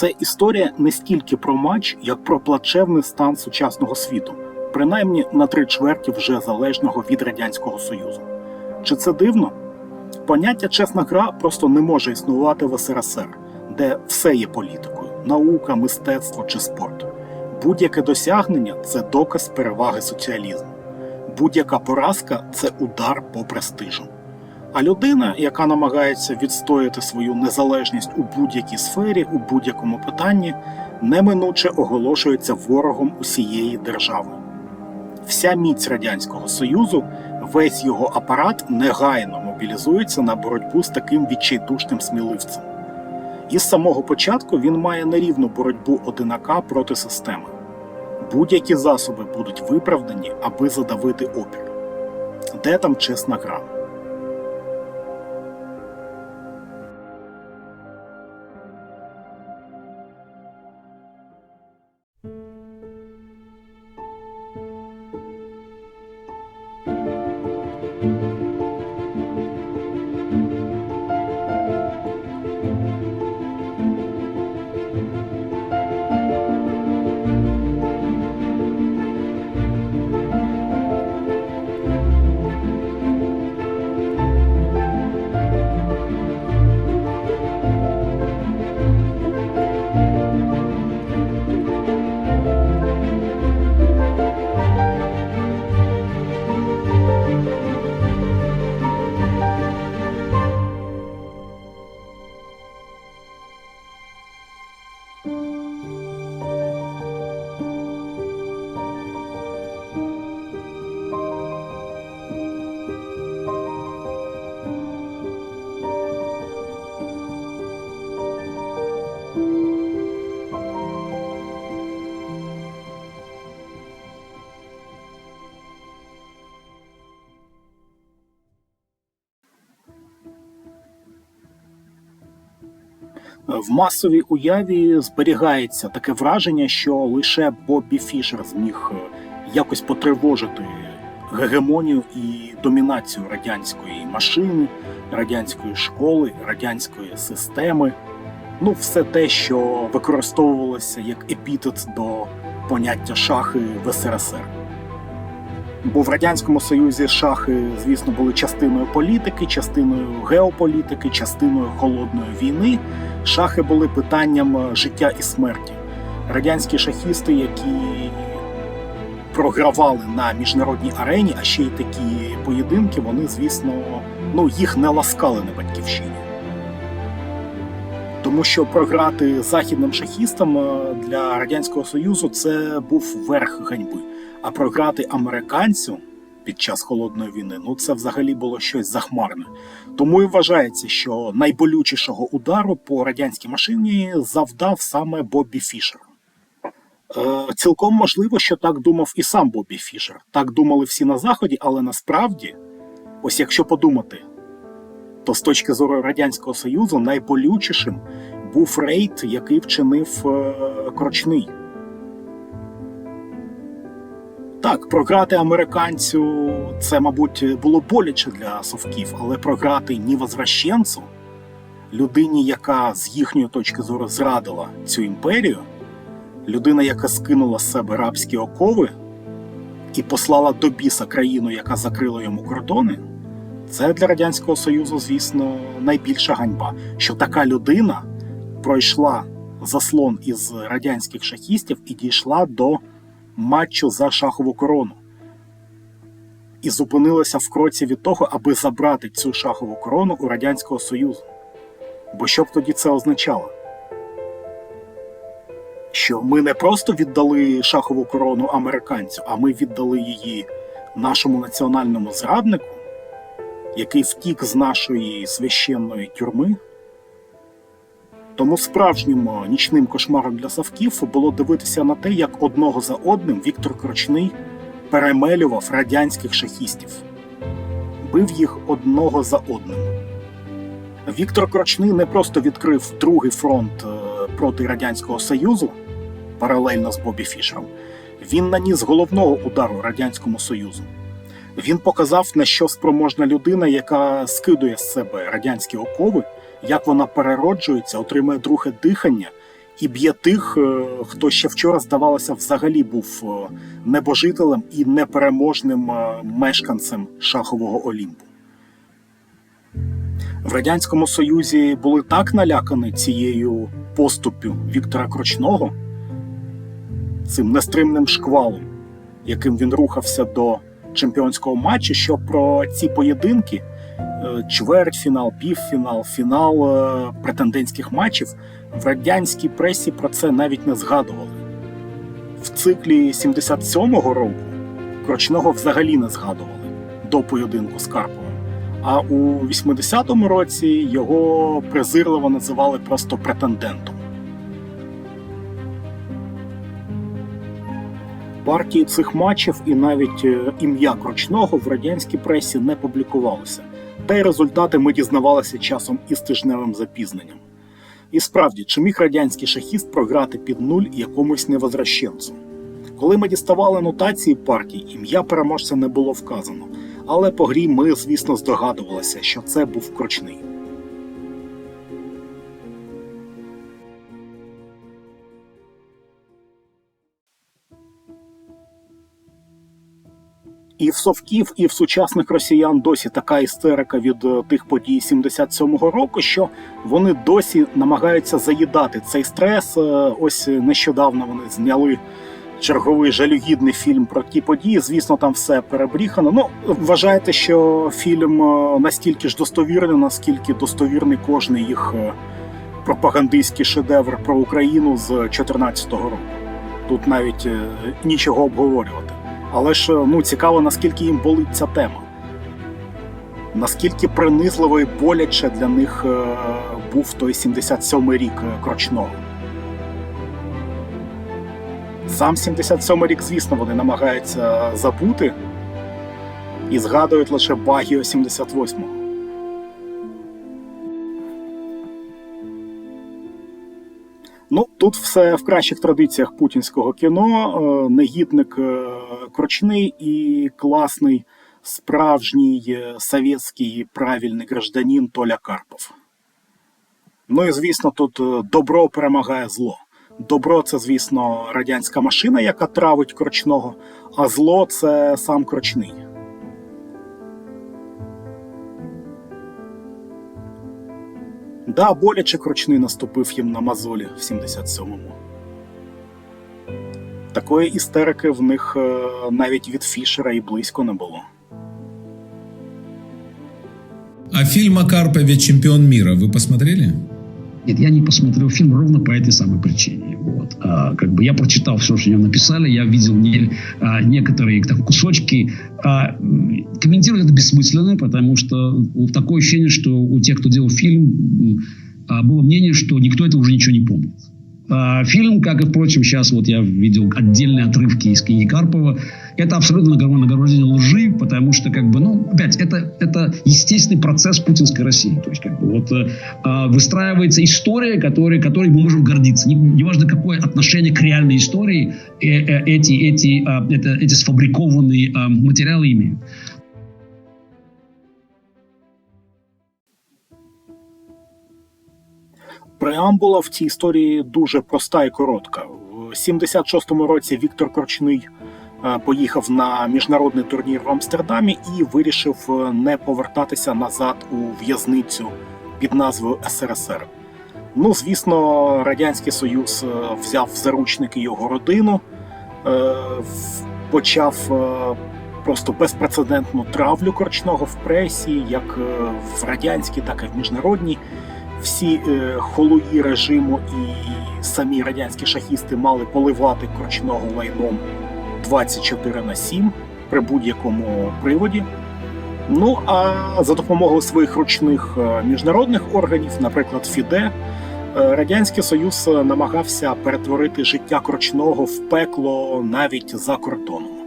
Це історія не стільки про матч, як про плачевний стан сучасного світу, принаймні на три чверті вже залежного від Радянського Союзу. Чи це дивно? Поняття чесна гра просто не може існувати в СРСР, де все є політикою наука, мистецтво чи спорт. Будь-яке досягнення це доказ переваги соціалізму. Будь-яка поразка це удар по престижу. А людина, яка намагається відстояти свою незалежність у будь-якій сфері, у будь-якому питанні, неминуче оголошується ворогом усієї держави. Вся міць Радянського Союзу, весь його апарат негайно мобілізується на боротьбу з таким відчайдушним сміливцем. І з самого початку він має нерівну боротьбу одинака проти системи. Будь-які засоби будуть виправдані, аби задавити опір. Де там чесна гра? В масовій уяві зберігається таке враження, що лише Боббі Фішер зміг е, якось потривожити гегемонію і домінацію радянської машини, радянської школи, радянської системи. Ну, все те, що використовувалося як епітет до поняття шахи в СРСР. Бо в Радянському Союзі шахи, звісно, були частиною політики, частиною геополітики, частиною холодної війни. Шахи були питанням е, життя і смерті. Радянські шахісти, які програвали на міжнародній арені, а ще й такі поєдинки, вони, звісно, ну, їх не ласкали на батьківщині. Тому що програти західним шахістам е, для Радянського Союзу це був верх ганьби. А програти американцю під час холодної війни ну це взагалі було щось захмарне. Тому і вважається, що найболючішого удару по радянській машині завдав саме Боббі Фішер. Е, цілком можливо, що так думав і сам Боббі Фішер. Так думали всі на Заході, але насправді, ось якщо подумати, то з точки зору Радянського Союзу найболючішим був рейд, який вчинив е, Крочний. Так, програти американцю це, мабуть, було боляче для совків, але програти невозвращенцу, людині, яка з їхньої точки зору зрадила цю імперію, людина, яка скинула з себе рабські окови і послала до біса країну, яка закрила йому кордони, це для Радянського Союзу, звісно, найбільша ганьба, що така людина пройшла заслон із радянських шахістів і дійшла до матчу за шахову корону. І зупинилася в кроці від того, аби забрати цю шахову корону у Радянського Союзу. Бо що б тоді це означало? Що ми не просто віддали шахову корону американцю, а ми віддали її нашому національному зраднику, який втік з нашої священної тюрми. Тому справжнім нічним кошмаром для Савків було дивитися на те, як одного за одним Віктор Крочний перемелював радянських шахістів, бив їх одного за одним. Віктор Крочний не просто відкрив другий фронт проти Радянського Союзу паралельно з Бобі Фішером, він наніс головного удару Радянському Союзу. Він показав, на що спроможна людина, яка скидує з себе радянські окови як вона перероджується, отримує друге дихання і б'є тих, е, хто ще вчора, здавалося, взагалі був е, небожителем і непереможним е, мешканцем шахового Олімпу. В Радянському Союзі були так налякані цією поступю Віктора Крочного, цим нестримним шквалом, яким він рухався до чемпіонського матчу, що про ці поєдинки, чвертьфінал, півфінал, фінал е, претендентських матчів в радянській пресі про це навіть не згадували. В циклі 77-го року Крочного взагалі не згадували до поєдинку з Карповим. А у 80-му році його презирливо називали просто претендентом. Партії цих матчів і навіть е, ім'я Крочного в радянській пресі не публікувалося, та й результати ми дізнавалися часом із тижневим запізненням. І справді, чи міг радянський шахіст програти під нуль якомусь невозвращенцю? Коли ми діставали нотації партій, ім'я переможця не було вказано, але по грі ми, звісно, здогадувалися, що це був крочний. І в совків, і в сучасних росіян досі така істерика від е, тих подій 77-го року, що вони досі намагаються заїдати цей стрес. Е, Ось нещодавно вони зняли черговий жалюгідний фільм про ті події. Звісно, там все перебріхано. Ну вважаєте, що фільм е, настільки ж достовірний, наскільки достовірний кожний їх пропагандистський шедевр про Україну з 2014 року. Тут навіть нічого обговорювати. Але ж ну цікаво, наскільки їм болить ця тема. Наскільки принизливо і боляче для них е, був той 77-й рік е, крочного. Сам 77-й рік, звісно, вони намагаються забути і згадують лише Багіо 78-го. Ну, тут все в кращих традиціях путінського кіно. Е, Негідник крочний і класний справжній е, совєтський правильний гражданин Толя Карпов. Ну і звісно, тут е, добро перемагає зло. Добро це, звісно, радянська машина, яка травить крочного, а зло це сам крочний. Да, боляче крочний наступив їм на мозолі в 77-му. Такої істерики в них е, навіть від Фішера і близько не було. А фильм о Карпове «Чемпион мира» вы посмотрели? Нет, я не посмотрел фильм ровно по этой самой причине. Вот. А, как бы я прочитал все, что о нем написали, я видел не, а, некоторые там, кусочки. А, м, комментировать это бессмысленно, потому что вот такое ощущение, что у тех, кто делал фильм, м, а, было мнение, что никто это уже ничего не помнит. А, Фильм, как и, впрочем, сейчас вот я видел отдельные отрывки из книги Карпова, это абсолютно нагромождение лжи, потому что, как бы, ну, опять, это, это естественный процесс путинской России. То есть, как бы, вот э, а, выстраивается история, которой, которой мы можем гордиться. Не- Неважно, какое отношение к реальной истории э, э, эти, эти, а, это, эти сфабрикованные материалы имеют. Преамбула в цій історії дуже проста і коротка. В 76-му році Віктор Корчний е, поїхав на міжнародний турнір в Амстердамі і вирішив е, не повертатися назад у в'язницю під назвою СРСР. Ну, звісно, Радянський Союз е, взяв заручники його родину, почав просто безпрецедентну травлю корчного в пресі, як в радянській, так і в міжнародній всі е, холуї режиму і самі радянські шахісти мали поливати корчного лайном 24 на 7 при будь-якому приводі. Ну а за допомогою своїх ручних е, міжнародних органів, наприклад, ФІДЕ, е, Радянський Союз намагався перетворити життя крочного в пекло навіть за кордоном.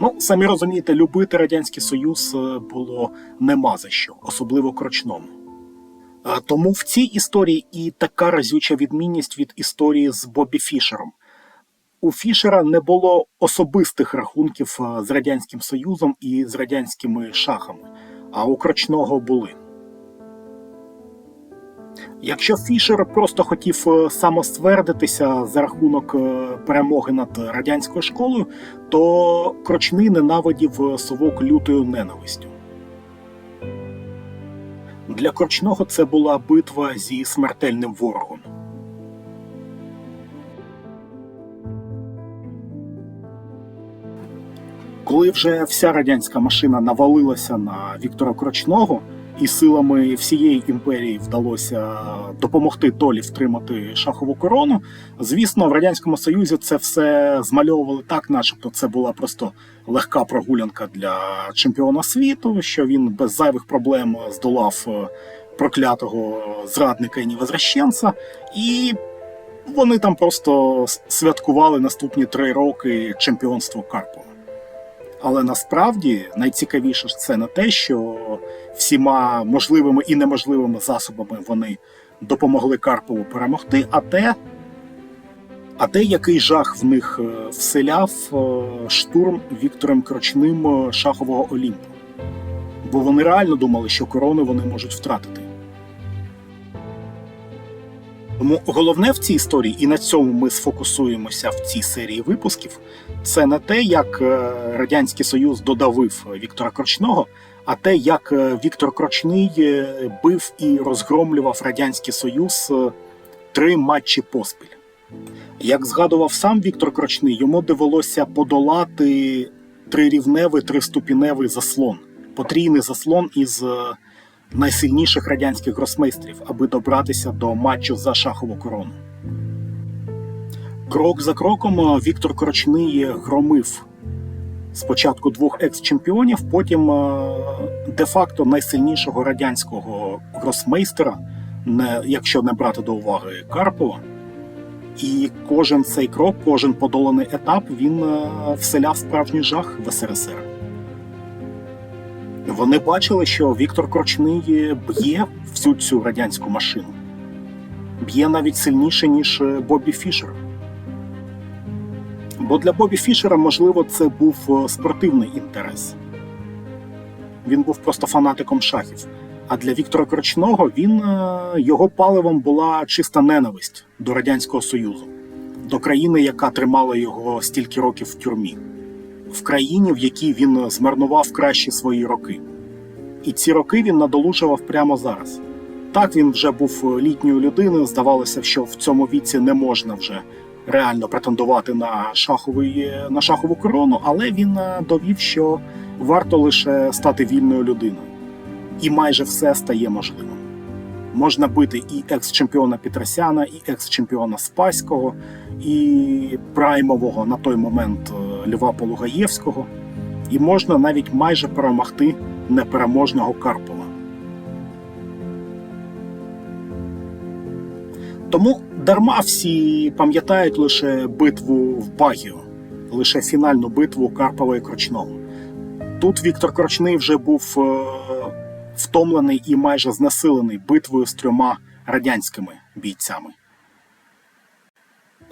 Ну, самі розумієте, любити Радянський Союз е, було нема за що, особливо крочному. Тому в цій історії і така разюча відмінність від історії з Бобі Фішером. У Фішера не було особистих рахунків е, з Радянським Союзом і з радянськими шахами, а у Крочного були. Якщо Фішер просто хотів е, самоствердитися за рахунок е, перемоги над радянською школою, то Крочний ненавидів совок лютою ненавистю. Для корчного це була битва зі смертельним ворогом. Коли вже вся радянська машина навалилася на Віктора Крочного, і силами всієї імперії вдалося допомогти Толі втримати шахову корону. Звісно, в радянському союзі це все змальовували так, начебто це була просто легка прогулянка для чемпіона світу, що він без зайвих проблем здолав е, проклятого зрадника і невозвращенця, і вони там просто святкували наступні три роки чемпіонство Карпова. Але насправді найцікавіше ж це не те, що всіма можливими і неможливими засобами вони допомогли Карпову перемогти, а те, а те, який жах в них е, вселяв е, штурм Віктором Крочним е, шахового Олімпу. Бо вони реально думали, що корону вони можуть втратити. Тому головне в цій історії, і на цьому ми сфокусуємося в цій серії випусків, це не те, як е, Радянський Союз додавив Віктора Крочного, а те, як е, Віктор Крочний е, бив і розгромлював Радянський Союз е, три матчі поспіль. Як згадував сам Віктор Крочний, йому довелося подолати трирівневий, триступіневий заслон, потрійний заслон із е, найсильніших радянських гросмейстрів, аби добратися до матчу за шахову корону. Крок за кроком е, Віктор Крочний громив спочатку двох екс-чемпіонів, потім е, де-факто найсильнішого радянського гросмейстера, якщо не брати до уваги Карпова. І кожен цей крок, кожен подоланий етап, він е, вселяв справжній жах в СРСР. Вони бачили, що Віктор Крочний б'є всю цю радянську машину. Б'є навіть сильніше, ніж е, Бобі Фішер. Бо для Бобі Фішера, можливо, це був е, спортивний інтерес. Він був просто фанатиком шахів. А для Віктора Крочного він е, його паливом була чиста ненависть до Радянського Союзу, до країни, яка тримала його стільки років в тюрмі, в країні, в якій він змарнував кращі свої роки. І ці роки він надолужував прямо зараз. Так він вже був літньою людиною. Здавалося, що в цьому віці не можна вже реально претендувати на шаховий, на шахову корону, але він е, довів, що варто лише стати вільною людиною, і майже все стає можливим. Можна бити і екс-чемпіона Петросяна, і екс-чемпіона Спаського, і праймового на той момент е, Льва Полугаєвського, і можна навіть майже перемогти непереможного Карпова. Тому дарма всі пам'ятають лише битву в Багіо, лише фінальну битву Карпова і Крочного. Тут Віктор Крочний вже був е, втомлений і майже знесилений битвою з трьома радянськими бійцями.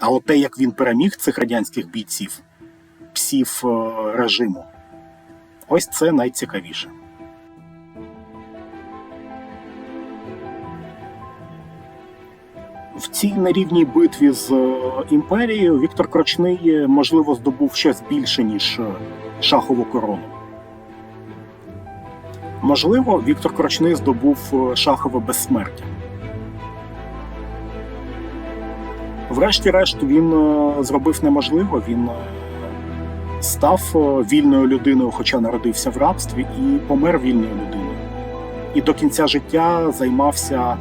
А от те, як він переміг цих радянських бійців, псів е, режиму, ось це найцікавіше. В цій нерівній битві з е, імперією Віктор Крочний, е, можливо, здобув щось більше, ніж шахову корону. Можливо, Віктор Крочний здобув шахове безсмертя. Врешті-решт, він зробив неможливо, він став е, вільною людиною, хоча народився в рабстві, і помер вільною людиною. І до кінця життя займався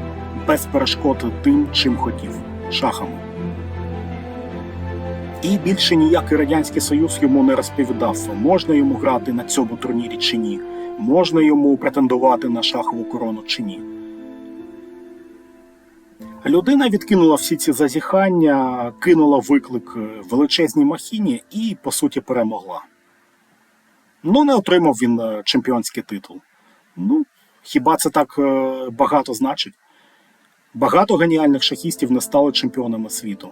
без перешкод тим, чим хотів шахами. І більше ніякий Радянський Союз йому не розповідав, можна йому грати на цьому турнірі чи ні, можна йому претендувати на шахову корону чи ні. Людина відкинула всі ці зазіхання, кинула виклик величезній махіні і, по суті, перемогла. Ну, не отримав він е, чемпіонський титул. Ну, хіба це так е, багато значить? Багато геніальних шахістів не стали чемпіонами світу,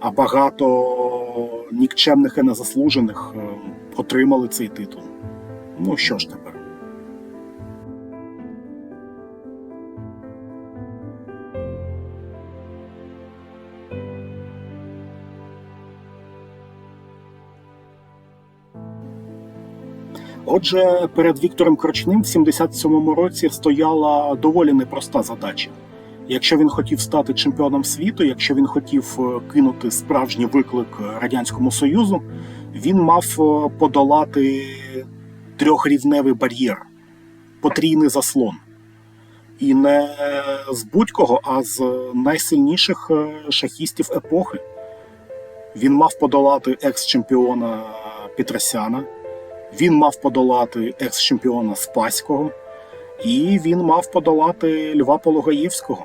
а багато нікчемних і незаслужених е, отримали цей титул. Ну що ж тепер? Отже, перед Віктором Крочним в 77-му році стояла доволі непроста задача. Якщо він хотів стати чемпіоном світу, якщо він хотів е, кинути справжній виклик Радянському Союзу, він мав е, подолати трьохрівневий бар'єр, потрійний заслон. І не з будь-кого, а з найсильніших е, шахістів епохи. Він мав подолати екс-чемпіона Петросяна, він мав подолати екс-чемпіона Спаського, і він мав подолати Льва Пологаєвського,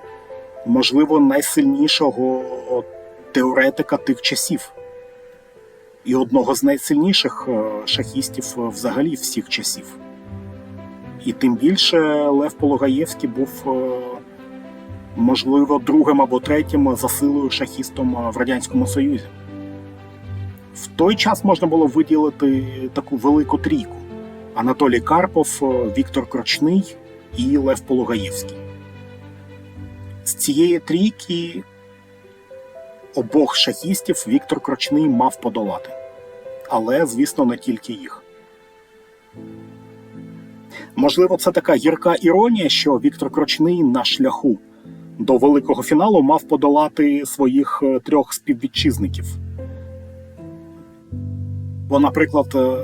можливо, найсильнішого теоретика тих часів. І одного з найсильніших е, шахістів е, взагалі всіх часів. І тим більше Лев Пологаєвський був, е, можливо, другим або третім за силою шахістом в Радянському Союзі. В той час можна було виділити таку велику трійку: Анатолій Карпов, е, Віктор Крочний і Лев Пологаєвський. З цієї трійки обох шахістів Віктор Крочний мав подолати. Але, звісно, не тільки їх. Можливо, це така гірка іронія, що Віктор Крочний на шляху до великого фіналу мав подолати своїх е, трьох співвітчизників. Бо, наприклад, е,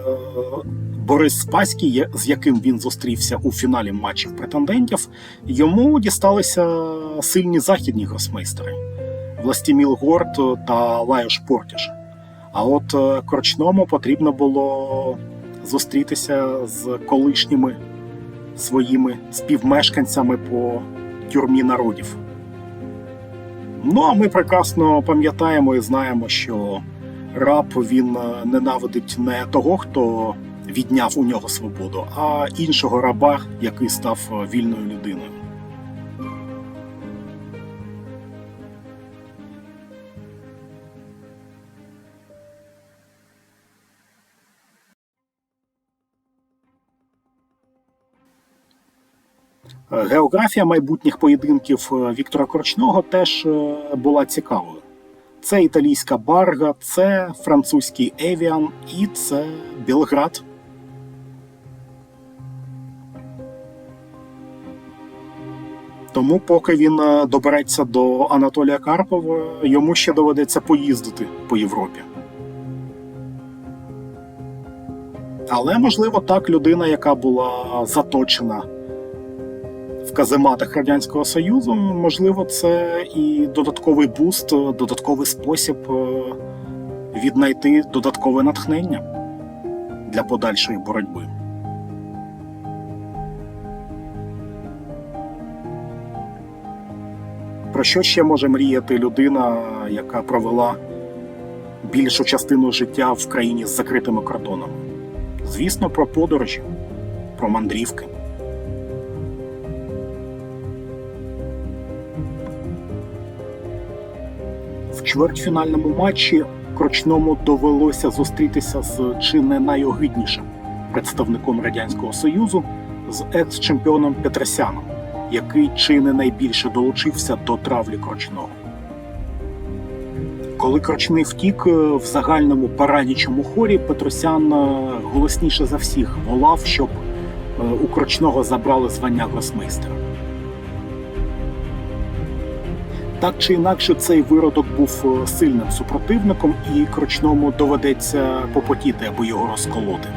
Борис Спаський, з яким він зустрівся у фіналі матчів претендентів, йому дісталися сильні західні гросмейстери Властіміл Горд та Лайош Портіш. А от е, Корчному потрібно було зустрітися з колишніми своїми співмешканцями по тюрмі народів. Ну а ми прекрасно пам'ятаємо і знаємо, що раб він е, ненавидить не того, хто відняв у нього свободу, а іншого раба, який став е, вільною людиною. Е, Географія майбутніх поєдинків Віктора Корчного теж була цікавою. Це італійська Барга, це французький Евіан і це Білград. Тому, поки він е, добереться до Анатолія Карпова, йому ще доведеться поїздити по Європі. Але, можливо, так людина, яка була заточена в казематах Радянського Союзу, можливо, це і додатковий буст, додатковий спосіб е, віднайти додаткове натхнення для подальшої боротьби. Про що ще може мріяти людина, яка провела більшу частину життя в країні з закритими кордонами? Звісно, про подорожі, про мандрівки. Чвертьфінальному матчі Крочному довелося зустрітися з чи не найогиднішим представником Радянського Союзу з екс-чемпіоном Петросяном, який чи не найбільше долучився до травлі Крочного. Коли Крочний втік е, в загальному парадічому хорі, Петросян е, голосніше за всіх волав, щоб е, у Крочного забрали звання гросмейстера. Так чи інакше, цей виродок був е, сильним супротивником, і Крочному доведеться попотіти, аби його розколоти.